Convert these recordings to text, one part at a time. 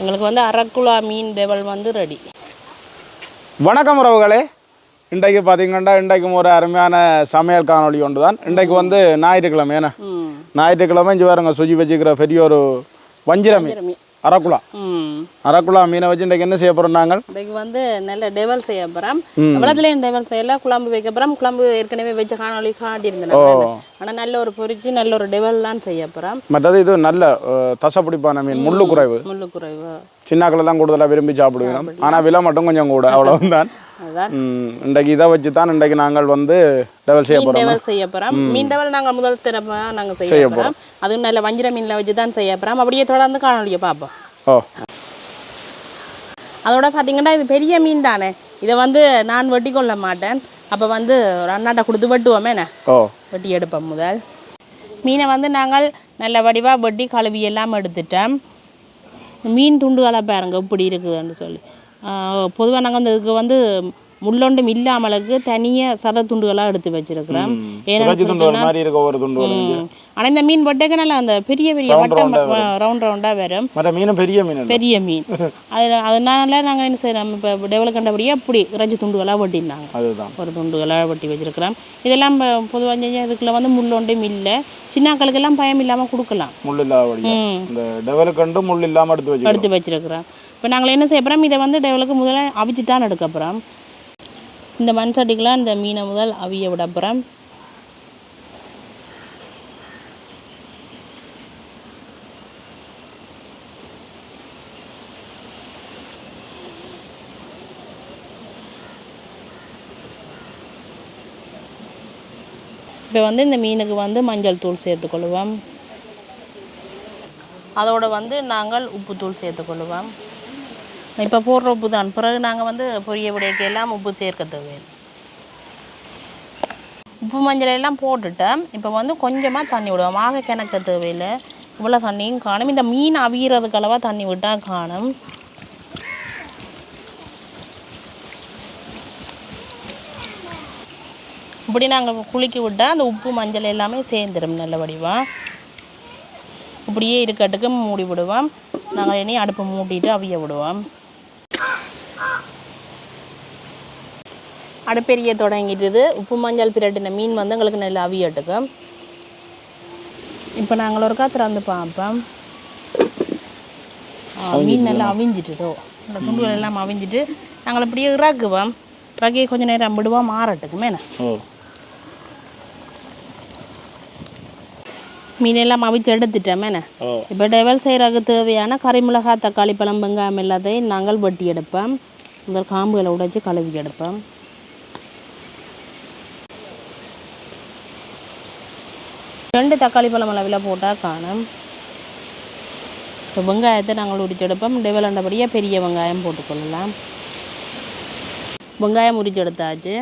எங்களுக்கு வந்து அரக்குழா மீன் டெவல் வந்து ரெடி. வணக்கம் உறவுகளே. இன்றைக்கு பார்த்தீங்கன்னா இன்றைக்கும் ஒரு அருமையான சமையல் காணொளி ஒன்று தான் இன்றைக்கு வந்து ஞாயிற்றுக்கிழமை ஏன்னா ஞாயிற்றுக்கிழமை இஞ்சி பாருங்க சுஜி வச்சுக்கிற பெரிய ஒரு வஞ்சிர மீன் அரக்குலா அரக்குலா மீனை வச்சு இன்றைக்கு என்ன செய்ய போகிறோம் நாங்கள்? இன்றைக்கு வந்து நல்ல டெவல் செய்ய போகிறோம் எவ்வளோத்துலேயும் டெவல் செய்யல. குழம்பு வைக்க போகிறோம் குழம்பு ஏற்கனவே வச்ச காணொளி காட்டியிருந்தேன். ஆனால் நல்ல ஒரு பொரிச்சு நல்ல ஒரு டெவல்லாம் செய்ய போகிறோம் மற்றது இது நல்ல தசைப்பிடிப்பான மீன் முள்ளு குறைவு முள்ளு குறைவு சின்னாக்கள் தான் கூடுதலாக விரும்பி சாப்பிடுவோம் ஆனால் விலை மட்டும் கொஞ்சம் கூட ம், இன்றைக்கு இதை வச்சு தான் இன்றைக்கு நாங்கள் வந்து டெவல் செய்ய போகிறோம் டெவல் செய்ய போகிறோம் மீன் டெவல் நாங்கள் முதல் திறமை நாங்கள் செய்ய போகிறோம் அதுவும் நல்ல வஞ்சிர மீனில் வச்சு தான் செய்ய போகிறோம் அப்படியே தொடர்ந்து காணொலியை பார்ப்போம். ஓ. அதோட பார்த்தீங்கன்னா இது பெரிய மீன் தானே? இதை வந்து நான் வெட்டி கொள்ள மாட்டேன். அப்போ வந்து ஒரு அண்ணாட்ட கொடுத்து வெட்டுவோமே என்ன? ஓ. வெட்டி எடுப்போம் முதல். மீனை வந்து நாங்கள் நல்ல வடிவாக வெட்டி கழுவி எல்லாம் எடுத்துட்டோம். மீன் துண்டுகளை பாருங்க இப்படி இருக்குதுன்னு சொல்லி. பொதுவாக நாங்கள் வந்து இதுக்கு வந்து முள்ளொண்டும் இல்லாமலுக்கு தனியாக சத துண்டுகளாக எடுத்து வச்சிருக்கிறோம். ஏன்னா ஆனால் இந்த மீன் வெட்டக்க நல்லா அந்த பெரிய பெரிய வட்டம் ரவுண்ட் ரவுண்டாக வரும். மீனும் பெரிய மீன். பெரிய மீன். அது அதனால நாங்கள் என்ன செய்யறோம் இப்போ டெவலப் கண்டபடியே அப்படி இறைச்சி துண்டுகளாக வெட்டினாங்க. அதுதான். ஒரு துண்டுகளாக வெட்டி வச்சிருக்கிறோம். இதெல்லாம் பொதுவாக இதுக்குள்ள வந்து முள் ஒன்றும் இல்லை சின்னாக்களுக்கெல்லாம் பயம் இல்லாமல் கொடுக்கலாம். முள் இல்லாதபடியா ம். இந்த டெவலுக்கு கண்டு முள் இல்லாமல் எடுத்து வச்சுக்கணும் எடுத்து வச்சிருக்கிறோம். இப்போ நாங்கள் என்ன செய்ய போகிறோம் இதை வந்து டெவலுக்கு முதல்ல அவிச்சு தான் எடுக்க போகிறோம் இந்த மண் சட்டிக்கெலாம் இந்த மீனை முதல் அவிய விட இப்போ வந்து இந்த மீனுக்கு வந்து மஞ்சள் தூள் சேர்த்துக்கொள்வோம் அதோட வந்து நாங்கள் உப்புத்தூள் சேர்த்துக்கொள்வோம் இப்போ போடுற உப்பு தான். பிறகு நாங்கள் வந்து பொரிய விடைக்கு எல்லாம் உப்பு சேர்க்க வேணும் உப்பு மஞ்சள் எல்லாம் போட்டுட்டேன். இப்போ வந்து கொஞ்சமாக தண்ணி விடுவோம். ஆக கிணக்க தேவையில்லை. இவ்வளோ தண்ணியும் காணும். இந்த மீன் அவியறதுக்கு அளவாக தண்ணி விட்டால் காணும். இப்படி நாங்கள் குளிக்க விட்டால் அந்த உப்பு மஞ்சள் எல்லாமே சேர்ந்துடும் நல்ல வடிவாக இப்படியே இருக்கட்டுக்கு மூடி விடுவோம். நாங்கள் இனி அடுப்பை மூடிட்டு அவிய விடுவோம். அடுப்பெரிய தொடங்கிட்டுது உப்பு மஞ்சள் பிரட்டின மீன் வந்து எங்களுக்கு நல்ல அவியட்டுக்கு இப்போ நாங்கள் ஒருக்கா திறந்து பார்ப்போம் மீன் நல்லா அவிஞ்சிட்டுதோ இந்த துண்டுகள் எல்லாம் அவிஞ்சிட்டு நாங்கள் இப்படியே இறக்குவோம் இறக்கி கொஞ்ச நேரம் விடுவோம் மாறட்டுக்கு மேலே ஓ மீன் எல்லாம் அவிச்சு எடுத்துட்டோம் என்ன ஓ இப்போ டெவல் செய்கிறதுக்கு தேவையான கறி மிளகாய் தக்காளி பழம் வெங்காயம் எல்லாத்தையும் நாங்கள் வெட்டி எடுப்போம் இந்த காம்புகளை உடைச்சி கழுவி எடுப்போம் ரெண்டு தக்காளி பழம் அளவில் போட்டால் காணும். இப்போ வெங்காயத்தை நாங்கள் உரிச்சு எடுப்போம் டெவலண்டபடியாக பெரிய வெங்காயம் போட்டுக்கொள்ளலாம் வெங்காயம் உரிச்செடுத்தாச்சு.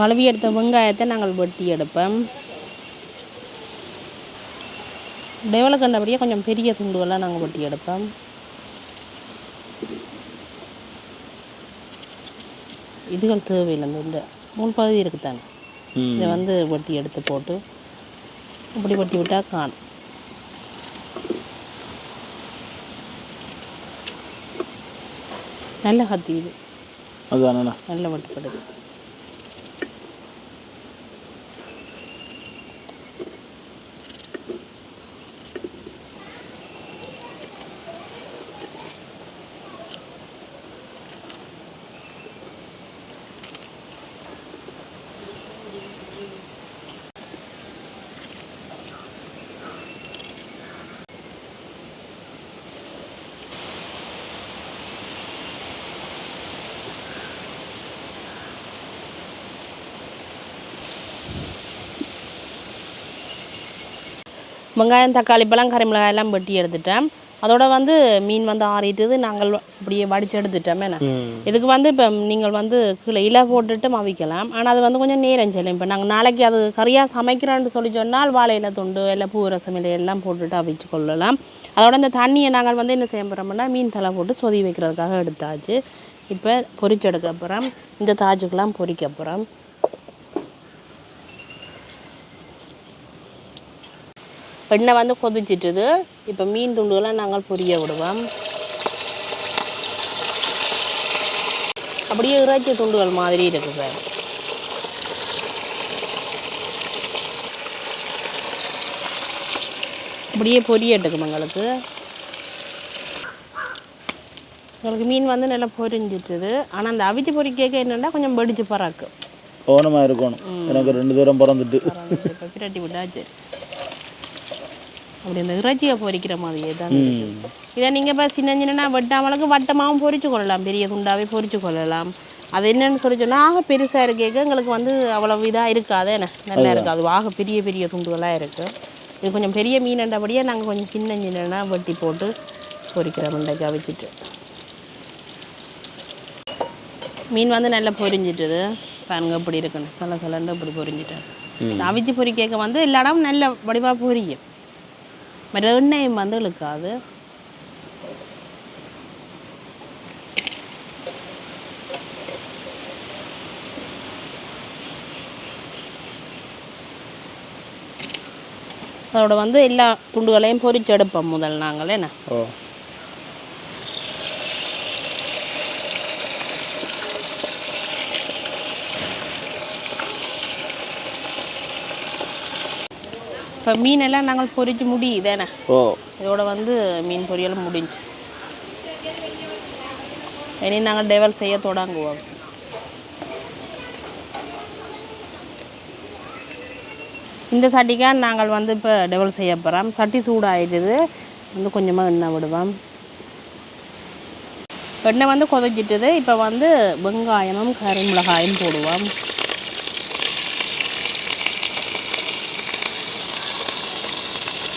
கழுவி எடுத்த வெங்காயத்தை நாங்கள் வெட்டி எடுப்போம். டெவலப் கண்டபடியாக கொஞ்சம் பெரிய துண்டுகளாக நாங்கள் வெட்டி எடுப்போம். இதுகள் தேவையில்லை. இந்த இந்த முன்பகுதி இருக்குதானே? ம். இதை வந்து வெட்டி எடுத்து போட்டு இப்படி வெட்டி விட்டால் காணும். நல்ல கத்தி இது. அதுதானே நல்ல வெட்டுப்படுது. வெங்காயம் தக்காளி பழம் கறி மிளகாய் எல்லாம் வெட்டி எடுத்துட்டேன். அதோட வந்து மீன் வந்து ஆறிட்டுது நாங்கள் இப்படியே வடித்து எடுத்துட்டோம் என்ன? ம். இதுக்கு வந்து இப்போ நீங்கள் வந்து கீழே இலை போட்டுட்டு மவிக்கலாம். ஆனால் அது வந்து கொஞ்சம் நேரம் செல்லும். இப்போ நாங்கள் நாளைக்கு அது கறியாக சமைக்கிறோன்னு சொல்லி சொன்னால் வாழை இலை துண்டு இல்லை பூ ரசம் இலை எல்லாம் போட்டுட்டு அவிச்சு கொள்ளலாம். அதோட இந்த தண்ணியை நாங்கள் வந்து என்ன செய்ய போகிறோம்னா மீன் தலை போட்டு சொதி வைக்கிறதுக்காக எடுத்தாச்சு. இப்போ பொரிச்செடுக்க அப்புறம் இந்த தாஜுக்கெல்லாம் பொரிக்க அப்புறம் எண்ணெய் வந்து கொதிச்சிட்டுது. இப்போ மீன் துண்டுகளை நாங்கள் பொரிய விடுவோம். அப்படியே இறைச்சி துண்டுகள் மாதிரி இருக்கு சார். அப்படியே பொரியட்டுக்கும் எங்களுக்கு. எங்களுக்கு மீன் வந்து நல்லா பொரிஞ்சிட்டுது. ஆனால் அந்த அவிச்சு பொரிக்க என்னென்னா கொஞ்சம் வெடிச்சு பறக்கும் கவனமாக இருக்கணும். எனக்கு ரெண்டு தூரம் பிறந்துட்டு. பிரட்டி விட்டா சரி. அப்படி இந்த இறைச்சியை பொரிக்கிற மாதிரியே தான். இதை நீங்கள் இப்போ சின்ன சின்னனா வெட்டாமலுக்கு வட்டமாகவும் பொரிச்சு கொள்ளலாம். பெரிய துண்டாவே பொரிச்சு கொள்ளலாம். அது என்னன்னு சொல்லி சொன்னால் ஆக பெருசாக இருக்கேக்க எங்களுக்கு வந்து அவ்வளவு இதாக இருக்காது. என்ன? நல்லா இருக்காது. ஆக பெரிய பெரிய துண்டுகளாக இருக்குது இது கொஞ்சம் பெரிய மீனண்டபடியே நாங்கள் கொஞ்சம் சின்ன சின்னனா வெட்டி போட்டு பொரிக்கிறோம் இன்றைக்கு அவிச்சிட்டு மீன் வந்து நல்லா பொரிஞ்சிட்டுது பாருங்க இப்படி இருக்குன்னு. சில சிலண்டு இப்படி பொரிஞ்சிட்டேன் அவிச்சு பொரிக்க வந்து எல்லா இடமும் நல்ல வடிவாக பொரியும் மற்ற எண்ணெயும் வந்து இழுக்காது அதோட வந்து எல்லா துண்டுகளையும் பொரிச்செடுப்போம் முதல் நாங்கள் என்ன? ஓ. இப்போ மீனெல்லாம் நாங்கள் பொரிச்சு முடியுதேண்ணே ஓ. இதோட வந்து மீன் பொரியல் முடிஞ்சு இனி நாங்கள் டெவல் செய்ய தொடங்குவோம். இந்த சட்டிக்கா நாங்கள் வந்து இப்போ டெவல் செய்ய போகிறோம் சட்டி சூடாயிடுது. வந்து கொஞ்சமாக எண்ணெய் விடுவோம். எண்ணெய் வந்து கொதிச்சிட்டுது. இப்போ வந்து வெங்காயமும் கறி மிளகாயும் போடுவோம்.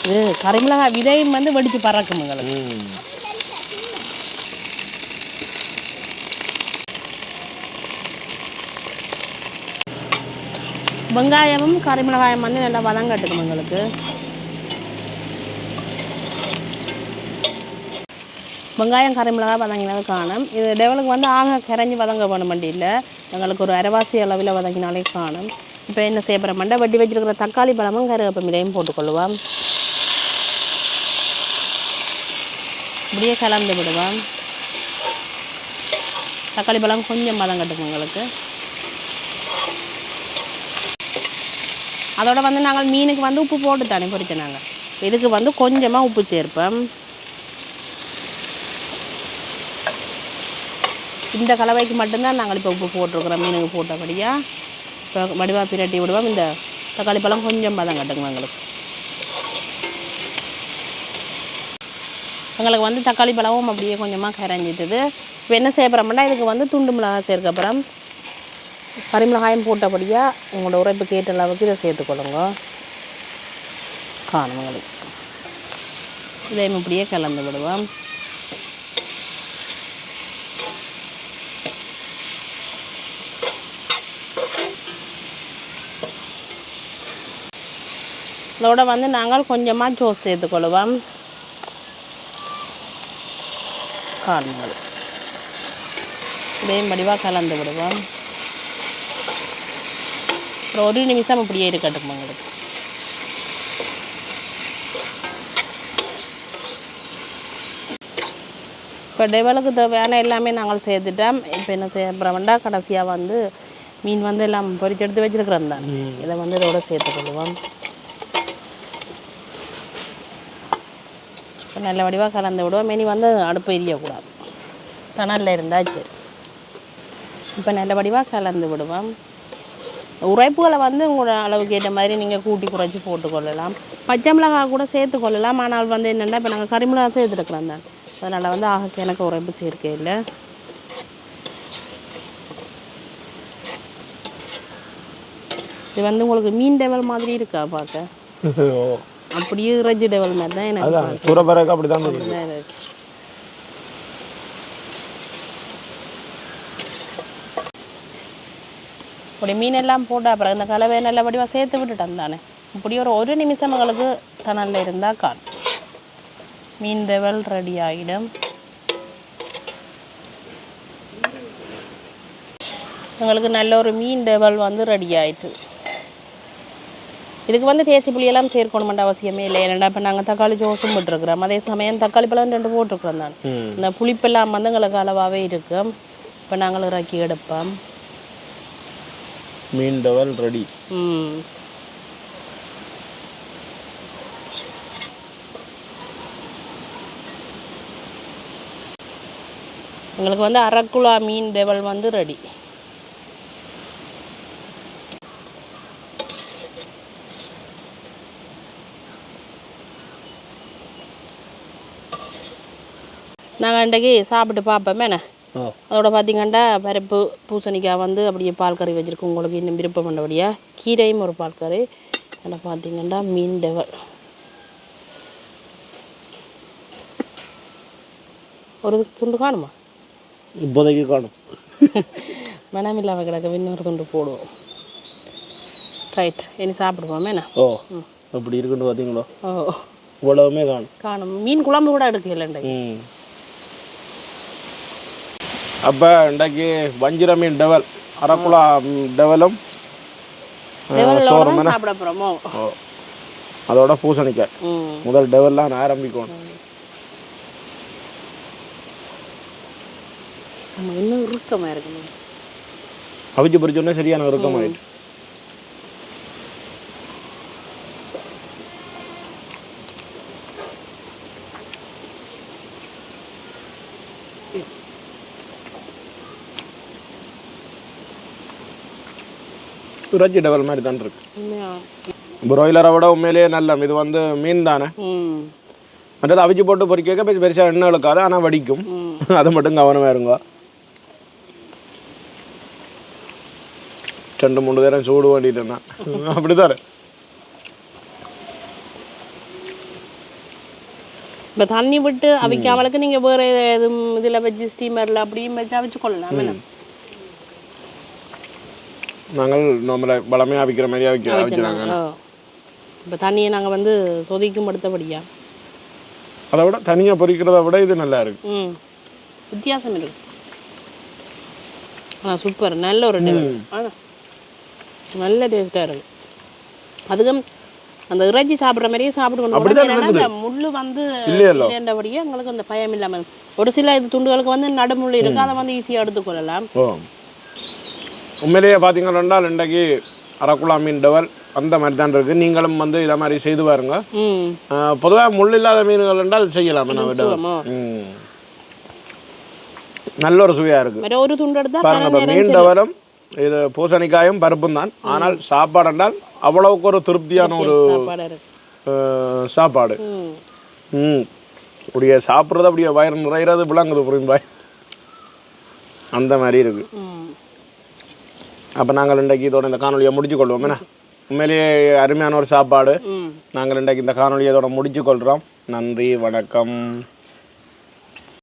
இது கரிமிளகா விதையும் வந்து வெடிச்சு பறக்கும் எங்களுக்கு வெங்காயமும் கரிமிளகாயம் வந்து நல்லா வதங்கட்டுக்கும் எங்களுக்கு வெங்காயம் கரிமிளகா வதங்கினது காணும். இது டெவலுக்கு வந்து ஆக கரைஞ்சி வதங்க பண்ண இல்லை எங்களுக்கு ஒரு அரைவாசி அளவில் வதங்கினாலே காணும். இப்போ என்ன செய்ய போகிற மண்டை வட்டி வச்சிருக்கிற தக்காளி பழமும் கருவேப்பமிலையும் போட்டுக்கொள்ளுவோம். இப்படியே கலந்து விடுவோம் தக்காளி பழம் கொஞ்சம் வதங்கட்டும் உங்களுக்கு. அதோடு வந்து நாங்கள் மீனுக்கு வந்து உப்பு போட்டு தானே பொரிச்சோம் நாங்கள் இதுக்கு வந்து கொஞ்சமாக உப்பு சேர்ப்போம். இந்த கலவைக்கு மட்டும்தான் நாங்கள் இப்போ உப்பு போட்டிருக்கிறோம் மீனுக்கு போட்டபடியாக இப்போ வடிவாக பிரட்டி விடுவோம். இந்த தக்காளி பழம் கொஞ்சம் பதம் கட்டுங்க எங்களுக்கு எங்களுக்கு வந்து தக்காளி பழமும் அப்படியே கொஞ்சமாக கரைஞ்சிட்டுது. இப்போ என்ன செய்ய போகிறோம்னா இதுக்கு வந்து துண்டு மிளகாய் சேர்க்க அப்புறம் கறிமிளகாயும் போட்டபடியாக உங்களோட உரைப்பு கேட்ட அளவுக்கு இதை சேர்த்துக்கொள்ளுங்க. காணும் உங்களுக்கு. இதையும் இப்படியே கலந்து விடுவோம். இதோட வந்து நாங்கள் கொஞ்சமாக ஜோஸ் சேர்த்துக்கொள்வோம் காணுங்கள் இதையும் வடிவாக கலந்து விடுவோம். அப்புறம் ஒரு நிமிஷம் இப்படியே இருக்கட்டும் உங்களுக்கு. இப்போ டெவலுக்கு தேவையான எல்லாமே நாங்கள் சேர்த்துட்டோம் இப்போ என்ன செய்ய போகிறோம்டா கடைசியாக வந்து மீன் வந்து எல்லாம் பொரிச்சு எடுத்து வச்சிருக்கிறோம் தான். இதை வந்து இதோட சேர்த்துக்கொள்வோம். இப்போ நல்ல வடிவாக கலந்து விடுவோம். இனி வந்து அடுப்பு எரியக்கூடாது தணலில் இருந்தால் சரி இப்போ நல்ல வடிவாக கலந்து விடுவோம். உரைப்புகளை வந்து உங்களோட அளவுக்கு ஏற்ற மாதிரி நீங்கள் கூட்டி குறைச்சி போட்டுக்கொள்ளலாம். பச்சை மிளகா கூட சேர்த்து கொள்ளலாம். ஆனால் வந்து என்னென்னா இப்போ நாங்கள் கறிமிளகா சேர்த்துருக்குறோம் தான். அதனால் வந்து ஆக எனக்கு உரைப்பு சேர்க்கை இல்லை. இது வந்து உங்களுக்கு மீன் டெவல் மாதிரி இருக்கா பார்க்க? அப்படியே இறைச்சி டெவல் மாதிரி தான் எனக்கு அதான் அப்படி தான் இருக்கு. இப்படி மீனெல்லாம் போட்ட அப்புறம் இந்த கலவை நல்ல வடிவாக சேர்த்து விட்டுட்டேன் தானே இப்படி ஒரு ஒரு நிமிஷம் எங்களுக்கு தணலில் இருந்தால் காணும் மீன் டெவல் ரெடி ஆகிடும் எங்களுக்கு நல்ல ஒரு மீன் டெவல் வந்து ரெடி ஆயிட்டு. இதுக்கு வந்து தேசி புளியெல்லாம் சேர்க்கணுமென்ற அவசியமே இல்லை. ஏன்னா இப்போ நாங்கள் தக்காளி ஜோஸும் போட்டிருக்கிறோம். அதே சமயம் தக்காளி பழம் ரெண்டு போட்டிருக்கிறோம் தான் இந்த புளிப்பெல்லாம் வந்து எங்களுக்கு அளவாகவே இருக்கும் இப்போ நாங்கள் இறக்கி எடுப்போம். மீன் டவல் ரெடி. ம். எங்களுக்கு வந்து அரக்குழா மீன் டெவல் வந்து ரெடி. நாங்கள் இன்றைக்கு சாப்பிட்டு பார்ப்போமே என்ன ஓ அதோட பார்த்தீங்கன்னா பருப்பு பூசணிக்காய் வந்து அப்படியே பால் கறி வச்சுருக்கோம். உங்களுக்கு இன்னும் விருப்பம் பண்ணபடியாக கீரையும் ஒரு பால் கறி. அதில் பார்த்தீங்கன்னா மீன் டெவல் ஒரு துண்டு காணுமா? இப்போதைக்கு காணும். மனம் இல்லாமல் கிடக்க இன்னொரு துண்டு போடுவோம். ரைட் இனி சாப்பிடுவோம் ஓ அப்படி இருக்குன்னு பார்த்தீங்களோ ஓ. இவ்வளவுமே காணும். காணும். மீன் குழம்பு கூட எடுக்கல இன்றைக்கு. ம். அப்போ இன்றைக்கு வஞ்சிர மீன் டவல் அரக்குலா டவலும் ஓ அதோட பூசணிக்காய் ம். முதல் டெவல்லாம் ஆரம்பிக்கணும். நம்ம இன்னும் இறுக்கமாக இருக்கணும் அவிச்சு பொரிச்சோடனே சரியான இறுக்கமாயிட்டு இறைச்சி டவல் மாதிரி தான் இருக்கு. புரோயிலரை விட உண்மையிலேயே நல்ல இது வந்து மீன் தானே. மற்றது அவிச்சு போட்டு பெருசு பெருசாக எண்ணெய் இழுக்காது ஆனால் வடிக்கும். அது மட்டும் கவனமாக இருங்க. ரெண்டு மூணு நேரம் சூடு வேண்டிட்டேன்னா அப்படிதான் இப்போ தண்ணி விட்டு அவிக்காமலுக்கு நீங்கள் வேறு எதுவும் இதில் வச்சு ஸ்டீமரில் அப்படியும் வச்சு அவிச்சு கொள்ளலாம் நாங்கள் நார்மலாக பலமையாக அவிக்கிற மாதிரி அவிக்க அவிக்கிறாங்க இப்போ தண்ணியை நாங்கள் வந்து சொதிக்கும் அடுத்தபடியா? அதை விட தனியாக பொரிக்கிறத விட இது நல்லா இருக்கு. ம். வித்தியாசம் இருக்கு. ஆ சூப்பர். நல்ல ஒரு நல்ல டேஸ்ட்டாக இருக்கு. அதுக்கும் அந்த இறைச்சி சாப்பிட்ற மாதிரியே சாப்பிடுவோம் முள்ளு வந்து. இல்லைன்றபடியே எங்களுக்கு அந்த பயம் இல்லாமல் ஒரு சில இது துண்டுகளுக்கு வந்து நடுமுள்ளு இருக்கு அதை வந்து ஈஸியாக எடுத்துக்கொள்ளலாம். உண்மையிலேயே பார்த்தீங்கன்னா இன்றைக்கு அரக்குலா மீன் டவல் அந்த மாதிரி தான் இருக்குது நீங்களும் வந்து இதை மாதிரி செய்து பாருங்க. பொதுவாக முள் இல்லாத மீன்கள் என்றால் செய்யலாம் நம்ம நல்ல ஒரு சுவையாக இருக்குது ஒரு துண்டு மீன் டவலும் இது பூசணிக்காயும் பருப்பும் தான். ஆனால் சாப்பாடு என்றால் அவ்வளவுக்கு ஒரு திருப்தியான ஒரு சாப்பாடு ம். அப்படியே சாப்பிட்றது அப்படியே வயிறு நிறையிறது விளங்குது புரியும்பாய் அந்த மாதிரி இருக்கு. ம். அப்போ நாங்கள் இன்றைக்கு இதோட இந்த காணொலியை முடிச்சு கொள்வோம் என்ன? உண்மையிலேயே அருமையான ஒரு சாப்பாடு. நாங்கள் இன்றைக்கு இந்த காணொலியை இதோட முடிச்சு கொள்கிறோம் நன்றி வணக்கம்.